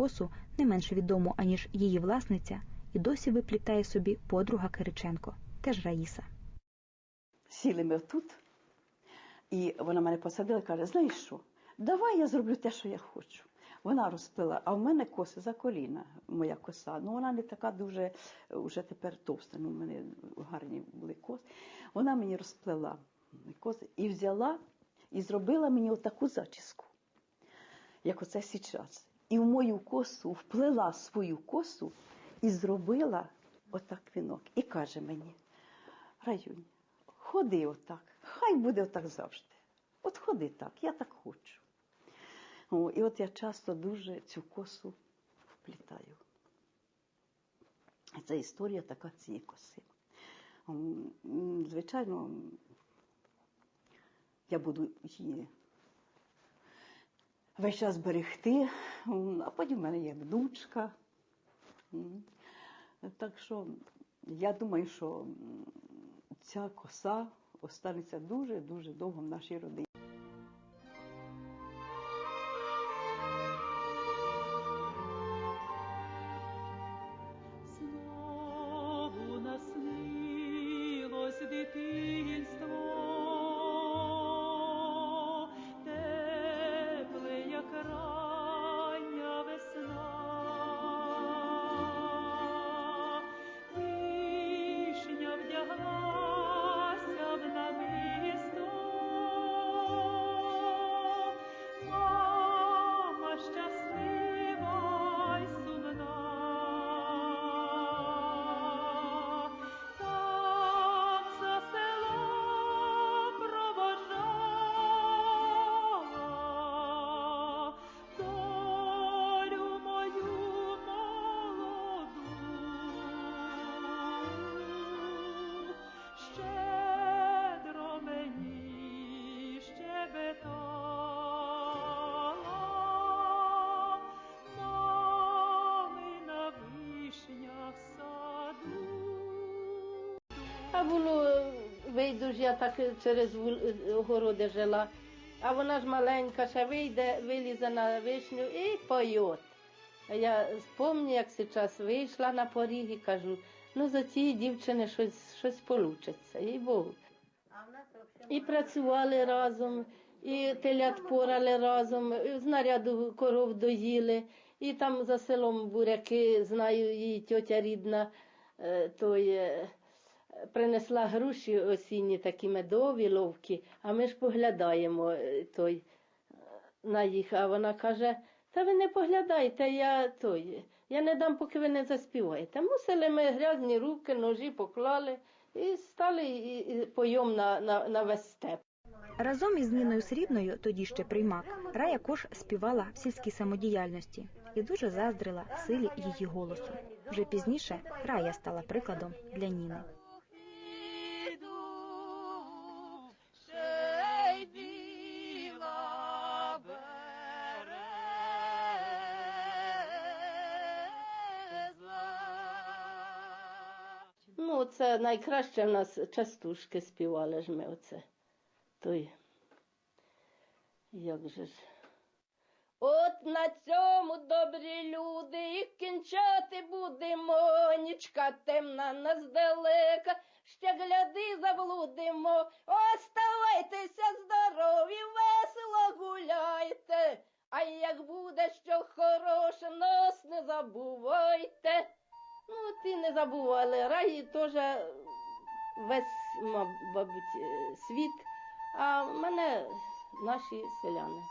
косу, не менш відому, аніж її власниця, і досі виплітає собі подруга Кириченко, теж Раїса. Сіли ми тут, і вона мене посадила і каже: знаєш що, давай я зроблю те, що я хочу. Вона розплила, а в мене коси за коліна, моя коса. Ну вона не така дуже вже тепер товста. Ну, у мене гарні були коси. Вона мені розплела коси і взяла і зробила мені отаку зачіску, як оце зараз. І в мою косу вплела свою косу і зробила отак вінок. І каже мені, Раюнь, ходи отак, хай буде отак завжди. От ходи так, я так хочу. О, і от я часто дуже цю косу вплітаю. Це історія така цієї коси. Звичайно, я буду її весь час берегти, а потім в мене є внучка. Так що я думаю, що ця коса останеться дуже-дуже довго в нашій родині. А було, вийду ж я так через вул- огороди жила, а вона ж маленька, ще вийде, вилізе на вишню і поє. А я спомню, як зараз вийшла на поріг і кажу, ну за цієї дівчини щось, щось получиться, їй Богу. І працювали разом, і телят порали разом, і з наряду коров доїли, і там за селом буряки, знаю, її тьотя рідна, е, той, е, принесла груші осінні, такі медові, ловкі, а ми ж поглядаємо е, той, е, на їх, а вона каже, та ви не поглядайте, я той, я не дам, поки ви не заспіваєте. Мусили ми грязні руки, ножі поклали і стали поєм на, на, на весь степ. Разом із Ніною Срібною, тоді ще приймак, Рая Кош співала в сільській самодіяльності і дуже заздрила силі її голосу. Вже пізніше Рая стала прикладом для Ніни. Ну, найкраще в нас частушки співали ж ми оце. Той. Як же ж. От на цьому добрі люди і кінчати будемо, нічка темна нас далека, ще гляди заблудимо. Оставайтеся здорові, весело гуляйте. А як буде що хороше, нас не забувайте. Ну, ти не забув, але Раї теж весь, мабуть, е, світ, а мене наші селяни.